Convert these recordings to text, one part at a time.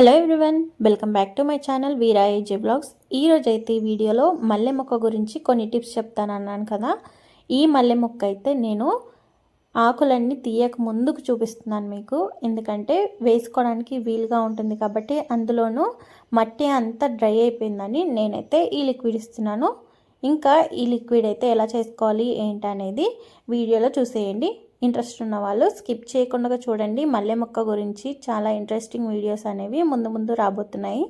Hello everyone welcome back to my channel Veera AJ blogs ఈరోజైతే అయితే ఈ వీడియోలో మల్లె మొక్క గురించి కొన్ని టిప్స్ చెప్తాను అన్నాను కదా. ఈ మల్లె మొక్క అయితే నేను ఆకులన్నీ తీయక ముందుకు చూపిస్తున్నాను మీకు. ఎందుకంటే వేసుకోవడానికి వీలుగా ఉంటుంది కాబట్టి అందులోనూ మట్టి అంతా డ్రై అయిపోయిందని నేనైతే ఈ లిక్విడ్ ఇస్తున్నాను. ఇంకా ఈ లిక్విడ్ అయితే ఎలా చేసుకోవాలి ఏంటనేది వీడియోలో చూసేయండి. ఇంట్రెస్ట్ ఉన్న వాళ్ళు స్కిప్ చేయకుండా చూడండి. మల్లె మొక్క గురించి చాలా ఇంట్రెస్టింగ్ వీడియోస్ అనేవి ముందు ముందు రాబోతున్నాయి.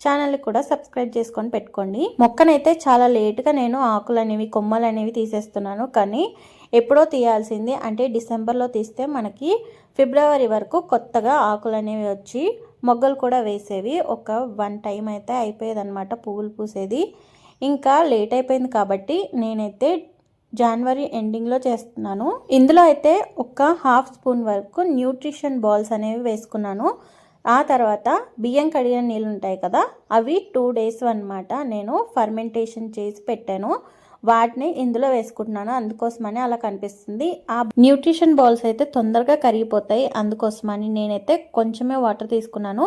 ఛానల్ని కూడా సబ్స్క్రైబ్ చేసుకొని పెట్టుకోండి. మొక్కనైతే చాలా లేట్గా నేను ఆకులు అనేవి కొమ్మలు అనేవి తీసేస్తున్నాను. కానీ ఎప్పుడో తీయాల్సింది అంటే డిసెంబర్లో తీస్తే మనకి ఫిబ్రవరి వరకు కొత్తగా ఆకులు అనేవి వచ్చి మొగ్గలు కూడా వేసేవి. ఒక వన్ టైం అయితే అయిపోయేది అనమాట పువ్వులు పూసేది. ఇంకా లేట్ అయిపోయింది కాబట్టి నేనైతే జనవరి ఎండింగ్లో చేస్తున్నాను. ఇందులో అయితే ఒక హాఫ్ స్పూన్ వరకు న్యూట్రిషన్ బాల్స్ అనేవి వేసుకున్నాను. ఆ తర్వాత బియ్యం కడిగిన నీళ్ళు ఉంటాయి కదా అవి టూ డేస్ అనమాట నేను ఫర్మెంటేషన్ చేసి పెట్టాను. వాటిని ఇందులో వేసుకుంటున్నాను అందుకోసమని అలా కనిపిస్తుంది. ఆ న్యూట్రిషన్ బాల్స్ అయితే తొందరగా కరిగిపోతాయి అందుకోసమని నేనైతే కొంచెమే వాటర్ తీసుకున్నాను.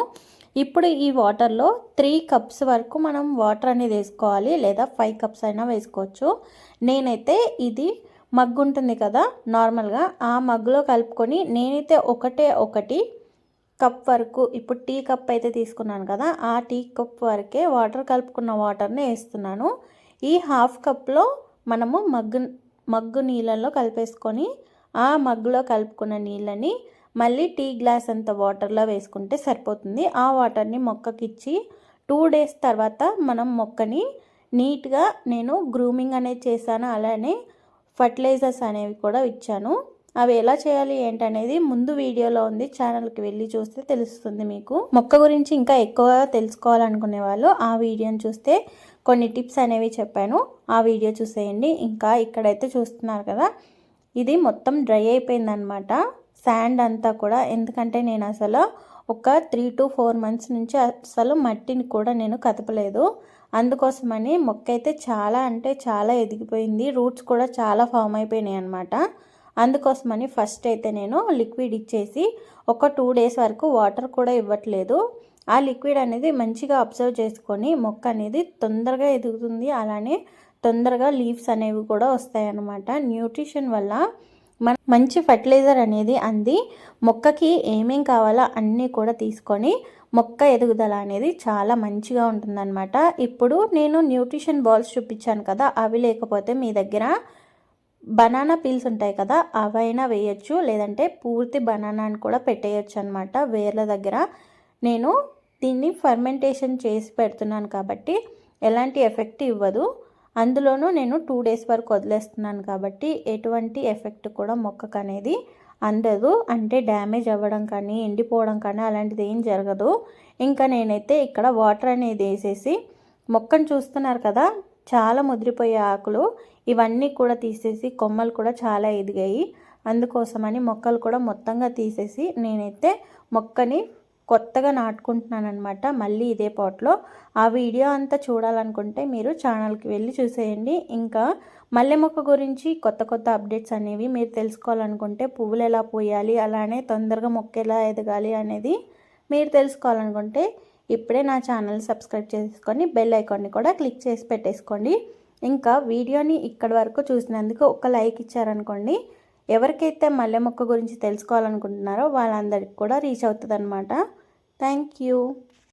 ఇప్పుడు ఈ వాటర్లో త్రీ కప్స్ వరకు మనం వాటర్ అనేది వేసుకోవాలి లేదా ఫైవ్ కప్స్ అయినా వేసుకోవచ్చు. నేనైతే ఇది మగ్గు ఉంటుంది కదా నార్మల్గా ఆ మగ్గులో కలుపుకొని నేనైతే ఒకటే ఒకటి కప్ వరకు ఇప్పుడు టీ కప్ అయితే తీసుకున్నాను కదా ఆ టీ కప్ వరకే వాటర్ కలుపుకున్న వాటర్ని వేస్తున్నాను. ఈ హాఫ్ కప్లో మనము మగ్గు మగ్గు నీళ్ళల్లో కలిపేసుకొని ఆ మగ్గులో కలుపుకున్న నీళ్ళని మళ్ళీ టీ గ్లాస్ అంత వాటర్లో వేసుకుంటే సరిపోతుంది. ఆ వాటర్ని మొక్కకిచ్చి టూ డేస్ తర్వాత మనం మొక్కని నీట్గా నేను గ్రూమింగ్ అనేది చేశాను. అలానే ఫర్టిలైజర్స్ అనేవి కూడా ఇచ్చాను. అవి ఎలా చేయాలి ఏంటనేది ముందు వీడియోలో ఉంది. ఛానల్కి వెళ్ళి చూస్తే తెలుస్తుంది మీకు. మొక్క గురించి ఇంకా ఎక్కువగా తెలుసుకోవాలనుకునే వాళ్ళు ఆ వీడియోని చూస్తే కొన్ని టిప్స్ అనేవి చెప్పాను. ఆ వీడియో చూసేయండి. ఇంకా ఇక్కడైతే చూస్తున్నారు కదా ఇది మొత్తం డ్రై అయిపోయిందనమాట. శాండ్ అంతా కూడా. ఎందుకంటే నేను అసలు ఒక త్రీ టు ఫోర్ మంత్స్ నుంచి అసలు మట్టిని కూడా నేను కదపలేదు. అందుకోసమని మొక్క అయితే చాలా అంటే చాలా ఎదిగిపోయింది. రూట్స్ కూడా చాలా ఫామ్ అయిపోయినాయి అనమాట అందుకోసమని ఫస్ట్ అయితే నేను లిక్విడ్ ఇచ్చేసి ఒక టూ డేస్ వరకు వాటర్ కూడా ఇవ్వట్లేదు. ఆ లిక్విడ్ అనేది మంచిగా అబ్జర్వ్ చేసుకొని మొక్క అనేది తొందరగా ఎదుగుతుంది. అలానే తొందరగా లీవ్స్ అనేవి కూడా వస్తాయి అన్నమాట న్యూట్రిషన్ వల్ల మన మంచి ఫర్టిలైజర్ అనేది అంది. మొక్కకి ఏమేం కావాలో అన్నీ కూడా తీసుకొని మొక్క ఎదుగుదల అనేది చాలా మంచిగా ఉంటుందన్నమాట. ఇప్పుడు నేను న్యూట్రిషన్ బాల్స్ చూపించాను కదా అవి లేకపోతే మీ దగ్గర బనానా పీల్స్ ఉంటాయి కదా అవైనా వేయచ్చు. లేదంటే పూర్తి బనానాని కూడా పెట్టేయచ్చు అనమాట వేర్ల దగ్గర. నేను దీన్ని ఫర్మెంటేషన్ చేసి పెడుతున్నాను కాబట్టి ఎలాంటి ఎఫెక్ట్ ఇవ్వదు. అందులోనూ నేను టూ డేస్ వరకు వదిలేస్తున్నాను కాబట్టి ఎటువంటి ఎఫెక్ట్ కూడా మొక్కకు అనేది అందదు. అంటే డ్యామేజ్ అవ్వడం కానీ ఎండిపోవడం కానీ అలాంటిది ఏం జరగదు. ఇంకా నేనైతే ఇక్కడ వాటర్ అనేది వేసేసి మొక్కను చూస్తున్నారు కదా చాలా ముదిరిపోయే ఆకులు. ఇవన్నీ కూడా తీసేసి కొమ్మలు కూడా చాలా ఎదిగాయి. అందుకోసమని మొక్కలు కూడా మొత్తంగా తీసేసి నేనైతే మొక్కని కొత్తగా నాటుకుంటున్నాను అనమాట మళ్ళీ ఇదే పాట్లో. ఆ వీడియో అంతా చూడాలనుకుంటే మీరు ఛానల్కి వెళ్ళి చూసేయండి. ఇంకా మల్లె మొక్క గురించి కొత్త కొత్త అప్డేట్స్ అనేవి మీరు తెలుసుకోవాలనుకుంటే పువ్వులు ఎలా పోయాలి అలానే తొందరగా మొక్క ఎలా ఎదగాలి అనేది మీరు తెలుసుకోవాలనుకుంటే ఇప్పుడే నా ఛానల్ సబ్స్క్రైబ్ చేసుకొని బెల్ ఐకాన్ని కూడా క్లిక్ చేసి పెట్టేసుకోండి. ఇంకా వీడియోని ఇక్కడి వరకు చూసినందుకు ఒక లైక్ ఇచ్చారనుకోండి ఎవరికైతే మల్లె మొక్క గురించి తెలుసుకోవాలనుకుంటున్నారో వాళ్ళందరికీ కూడా రీచ్ అవుతుంది అనమాట థ్యాంక్ యూ.